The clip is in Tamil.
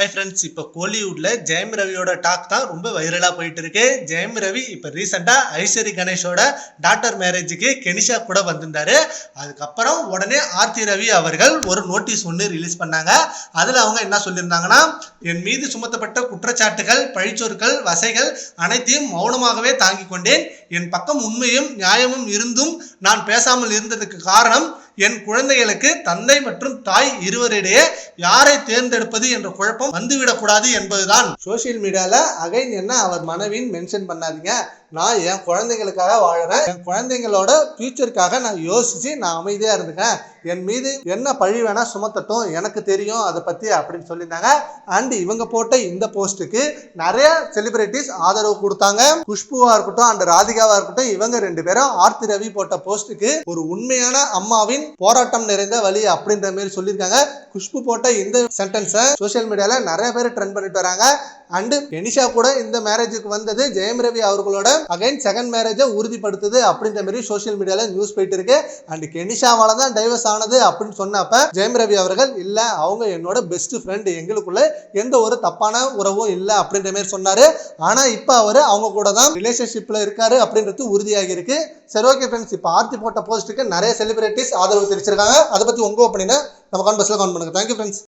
ஹை ஃப்ரெண்ட்ஸ் இப்போ கோலிவுட்ல ஜெயம் ரவியோட டாக் தான் ரொம்ப வைரலாக போயிட்டு இருக்கு ஜெயம் ரவி இப்போ ரீசெண்டாக ஐஸ்வரி கணேஷோட டாக்டர் மேரேஜுக்கு கெனிஷா கூட வந்திருந்தாரு. அதுக்கப்புறம் உடனே ஆர்த்தி ரவி அவர்கள் ஒரு நோட்டீஸ் ஒன்று ரிலீஸ் பண்ணாங்க. அதில் அவங்க என்ன சொல்லியிருந்தாங்கன்னா என் மீது சுமத்தப்பட்ட குற்றச்சாட்டுகள் பழிச்சொற்கள் வசைகள் அனைத்தையும் மௌனமாகவே தாங்கிக் கொண்டேன். என் பக்கம் உண்மையும் நியாயமும் இருந்தும் நான் பேசாமல் இருந்ததுக்கு காரணம் என் குழந்தைகளுக்கு தந்தை மற்றும் தாய் இருவரிடையே யாரை தேர்ந்தெடுப்பது என்ற குழப்பம் வந்துவிடக்கூடாது என்பதுதான். சோஷியல் மீடியால அகைன் என்ன அவர் மனைவின்னு மென்ஷன் பண்ணாதீங்க. நான் என் குழந்தைங்களுக்காக வாழறேன். என் குழந்தைங்களோட ஃபியூச்சருக்காக நான் யோசிச்சு நான் அமைதியா இருந்துக்கிறேன். என் மீது என்ன பழி வேணா சுமத்தட்டும் எனக்கு தெரியும் அதை பத்தி அப்படின்னு சொல்லியிருந்தாங்க. அண்ட் இவங்க போட்ட இந்த போஸ்ட்டுக்கு நிறைய செலிபிரிட்டிஸ் ஆதரவு கொடுத்தாங்க. குஷ்புவா இருக்கட்டும் அண்ட் ராதிகாவா இருக்கட்டும் இவங்க ரெண்டு பேரும் ஆர்த்தி ரவி போட்ட போஸ்ட்டுக்கு ஒரு உண்மையான அம்மாவின் போராட்டம் நிறைந்த வழி அப்படின்ற மாதிரி சொல்லியிருக்காங்க. குஷ்பு போட்ட இந்த சென்டென்ஸை சோஷியல் மீடியாவில் நிறைய பேர் ட்ரெண்ட் பண்ணிட்டு வராங்க. அண்டு கெனிஷா கூட இந்த மேரேஜுக்கு வந்தது. ஜெயம் ரவி அவர்களோட அகைன் செகண்ட் மேரேஜை உறுதிப்படுத்துது அப்படின்ற மாதிரி சோஷியல் மீடியால நியூஸ் போயிட்டு இருக்கு அண்ட் கெனிஷாவால தான் டைவர்ஸ் ஆனது அப்படின்னு சொன்னப்ப ஜெயம் ரவி அவர்கள் இல்ல அவங்க என்னோட பெஸ்ட் ஃப்ரெண்டு எங்களுக்குள்ள எந்த ஒரு தப்பான உறவும் இல்லை அப்படின்ற மாதிரி சொன்னாரு. ஆனா இப்போ அவர் அவங்க கூட தான் ரிலேஷன்ஷிப்ல இருக்காரு அப்படின்றது உறுதியாகி இருக்கு சரி ஓகே ஃப்ரெண்ட்ஸ் இப்போ ஆர்த்தி போட்ட போஸ்ட்டுக்கு நிறைய செலிபிரிட்டிஸ் ஆதரவு தெரிவிச்சிருக்காங்க. அதை பத்தி உங்க ஒப்பீனியனை நம்ம கான்பஸ்ல கவுண்ட் பண்ணுங்க. Thank you friends